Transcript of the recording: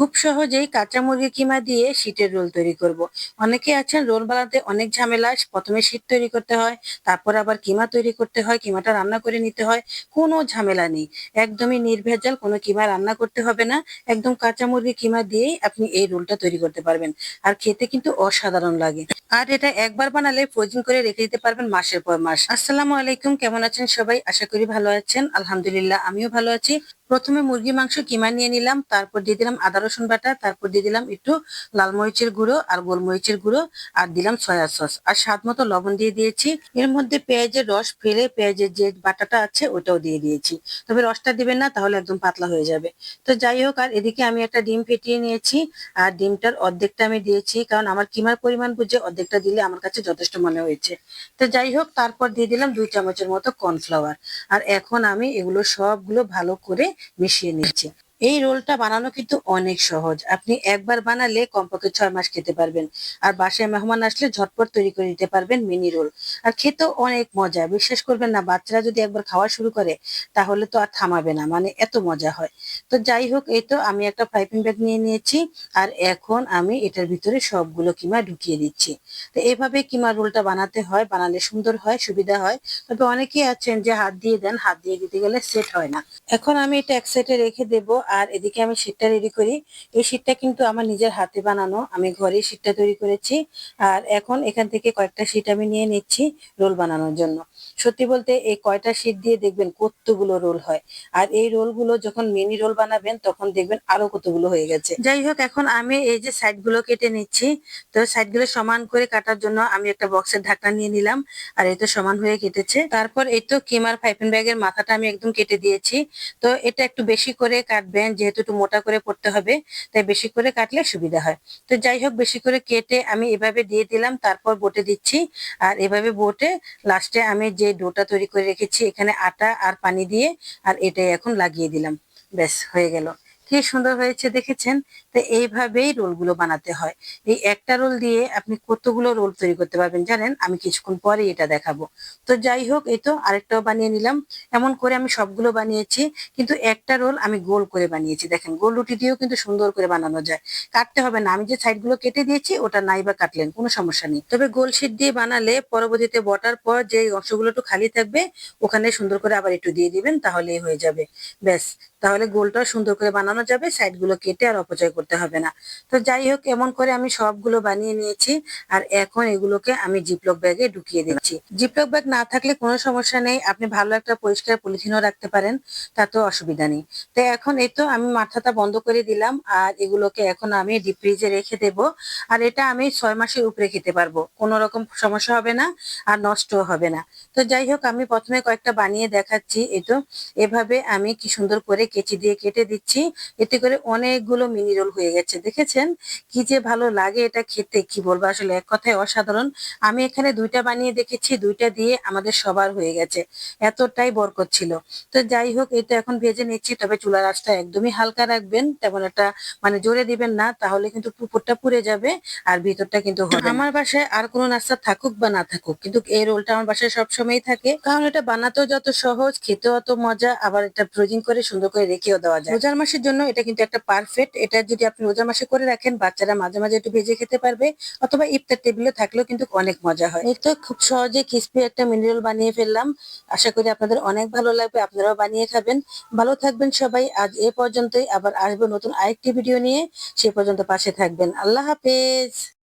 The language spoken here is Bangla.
খুব সহজেই কাঁচা মুরগি কিমা দিয়ে শীতের রোল তৈরি করব। অনেকে আছেন রোল বানাতে অনেক ঝামেলা, প্রথমে শীত তৈরি করতে হয়, তারপর আবার কিমা তৈরি করতে হয়, কিমাটা রান্না করে নিতে হয়, কোনো ঝামেলা নেই। একদমই নির্ভেজাল, কোনো কিমা রান্না করতে হবে না, একদম কাঁচা মুরগি কিমা দিয়েই আপনি এই রোলটা তৈরি করতে পারবেন। আর খেতে কিন্তু অসাধারণ লাগে। আর এটা একবার বানালে ফ্রোজিং করে রেখে দিতে পারবেন মাসের পর মাস। আসসালামু আলাইকুম, কেমন আছেন সবাই? আশা করি ভালো আছেন। আলহামদুলিল্লাহ, আমিও ভালো আছি। প্রথমে মুরগি মাংস কিমা নিয়ে নিলাম, তারপর দিয়ে দিলাম আদা, রসুন বাটা, তারপর দিয়ে দিলাম একটু লাল মরিচের গুঁড়ো আর গোলমরিচের গুঁড়ো আর দিলাম সয়া সস। আর স্বাদ মতো লবণ দিয়ে দিয়েছি। এর মধ্যে পেঁয়াজের রস ফেলে পেঁয়াজের যে বাটাটা আছে ওটাও দিয়ে দিয়েছি। তবে রসটা দিবেন না, তাহলে একদম পাতলা হয়ে যাবে। তো যাই হোক, আর এদিকে আমি একটা ডিম ফেটিয়ে নিয়েছি আর ডিমটার অর্ধেকটা আমি দিয়েছি, কারণ আমার কিমার পরিমাণ বুঝে অর্ধেকটা দিলে আমার কাছে যথেষ্ট মনে হয়েছে। তো যাই হোক, তারপর দিয়ে দিলাম দুই চামচের মতো কর্নফ্লাওয়ার। আর এখন আমি এগুলো সবগুলো ভালো করে মিশিয়ে নিচ্ছি। এই রোলটা বানানো কিন্তু অনেক সহজ। আপনি একবার বানালে কমপক্ষে ছয় মাস খেতে পারবেন। আর বাসায় মেহমান আসলে ঝটপট তৈরি করে দিতে পারবেন মিনি রোল। আর খেতেও অনেক মজা, বিশ্বাস করবেন না, বাচ্চারা যদি একবার খাওয়া শুরু করে, তাহলে তো আর থামাবে না মানে এত মজা হয়। তো যাই হোক, এই তো আমি একটা ফ্রাইপিং ব্যাগ নিয়ে নিয়েছি, আর এখন আমি এটার ভিতরে সবগুলো কিমা ঢুকিয়ে দিচ্ছি। তো এভাবে কিমা রোলটা বানাতে হয়, বানালে সুন্দর হয়, সুবিধা হয়। তবে অনেকেই আছেন যে হাত দিয়ে দেন, হাত দিয়ে দিতে গেলে সেট হয় না। এখন আমি এটা এক সাইডে রেখে দেবো আর এদিকে আমি শীতটা রেডি করি। এই শীতটা কিন্তু আমার নিজের হাতে বানানো। আমি ঘরে শীতটা তৈরি করেছি। আর এখন এখান থেকে কয়েকটা শীত আমি নিয়ে নিচ্ছি রোল বানানোর জন্য। সত্যি বলতে এই কয়টা শীট দিয়ে দেখবেন কতগুলো রোল হয়। আর এই রোলগুলো যখন মিনি রোল বানাবেন, তখন দেখবেন আরও কতগুলো হয়ে গেছে। যাই হোক, এখন আমি এই যে সাইডগুলো কেটে নিচ্ছি। তো সাইডগুলো সমান করে কাটার জন্য আমি একটা বক্সের ঢাকনা নিয়ে নিলাম। আর এই তো সমান হয়ে কেটেছে। তারপর এই তো কিমার ফাইফেন ব্যাগের মাথাটা আমি একদম কেটে দিয়েছি। তো এটা একটু বেশি করে কাটবেন, যেহেতু একটু মোটা করে পড়তে হবে, তাই বেশি করে কাটলে সুবিধা হয়। তো যাই হোক, বেশি করে কেটে আমি এভাবে দিয়ে দিলাম, তারপর বোটে দিচ্ছি। আর এভাবে বোটে লাস্টে আমি যে ডোটা তৈরি করে রেখেছি, এখানে আটা আর পানি দিয়ে, আর এটাই এখন লাগিয়ে দিলাম। ব্যাস, হয়ে গেল। কি সুন্দর হয়েছে, দেখেছেন? তো এইভাবেই রোলগুলো বানাতে হয়। এই একটা রোল দিয়ে আপনি কতগুলো রোল তৈরি করতে পারবেন জানেন? আমি কিছুক্ষণ পরে এটা দেখাবো। তো যাই হোক, এই তো আরেকটাও বানিয়ে নিলাম। এমন করে আমি সবগুলো বানিয়েছি, কিন্তু একটা রোল আমি গোল করে বানিয়েছি। দেখেন, গোল রুটি দিয়েও কিন্তু সুন্দর করে বানানো যায়। কাটতে হবে না। আমি যে সাইডগুলো কেটে দিয়েছি, ওটা নাই বা কাটলেন, কোনো সমস্যা নেই। তবে গোল শিট দিয়ে বানালে পরবর্তীতে বটার পর যে অংশগুলো একটু খালি থাকবে, ওখানে সুন্দর করে আবার একটু দিয়ে দিবেন, তাহলেই হয়ে যাবে। ব্যাস, তাহলে গোলটাও সুন্দর করে বানানো যাবে, সাইডগুলো কেটে আর অপচয় করতে হবে না। তো যাই হোক, এমন করে আমি সবগুলো বানিয়ে নিয়েছি আর এখন এগুলোকে আমি জিপলক ব্যাগে ঢুকিয়ে দিচ্ছি। জিপলক ব্যাগ না থাকলে কোনো সমস্যা নেই, আপনি ভালো একটা পরিষ্কার পলিথিনও রাখতে পারেন, তাতেও অসুবিধা নেই। তো এখন এই তো আমি মাথাটা বন্ধ করে দিলাম আর এগুলোকে এখন আমি ডিপ ফ্রিজে রেখে দেব আর এটা আমি ছয় মাসের উপরে খেতে পারব। কোনো রকম সমস্যা হবে না আর নষ্টও হবে না। তো যাই হোক, আমি প্রথমে কয়েকটা বানিয়ে দেখাচ্ছি এই তো। এভাবে আমি কি সুন্দর করে কেচি দিয়ে কেটে দিচ্ছি। এতে করে অনেকগুলো মিনি রোল হয়ে গেছে। দেখেছেন? কি যে ভালো লাগে এটা খেতে, কি বলব? আসলে এক কথায় অসাধারণ। আমি এখানে দুইটা বানিয়ে দেখেছি, দুইটা দিয়ে আমাদের সবার হয়ে গেছে। এতটাই বরকত ছিল। তো যাই হোক এটা এখন ভেজে নিচ্ছি, তবে চুলার আঁচটা একদমই হালকা রাখবেন। তেমন একটা মানে জোরে দিবেন না, তাহলে কিন্তু পুকুরটা পুড়ে যাবে আর ভিতরটা কিন্তু আমার বাসায় আর কোনো নাস্তা থাকুক বা না থাকুক, কিন্তু এই রোলটা আমার বাসায় সবসময়ই থাকে। কারণ এটা বানাতেও যত সহজ, খেতেও অত মজা, আবার এটা ফ্রোজিং করে সুন্দর করে রেখেও দেওয়া যায়। রোজার মাসের জন্য এটা কিন্তু একটা পারফেক্ট এটা যদি আপনি রোজা মাসে করে রাখেন, বাচ্চারা মাঝে মাঝে একটু ভেজে খেতে পারবে, অথবা ইফতার টেবিলে থাকলেও কিন্তু অনেক মজা হয়। এই তো খুব সহজে ক্রিসপি একটা মিনারেল বানিয়ে ফেললাম। আশা করি আপনাদের অনেক ভালো লাগবে, আপনারাও বানিয়ে খাবেন। ভালো থাকবেন সবাই, আজ এ পর্যন্তই। আবার আসবে নতুন আরেকটি ভিডিও নিয়ে। সে পর্যন্ত পাশে থাকবেন। আল্লাহ হাফেজ।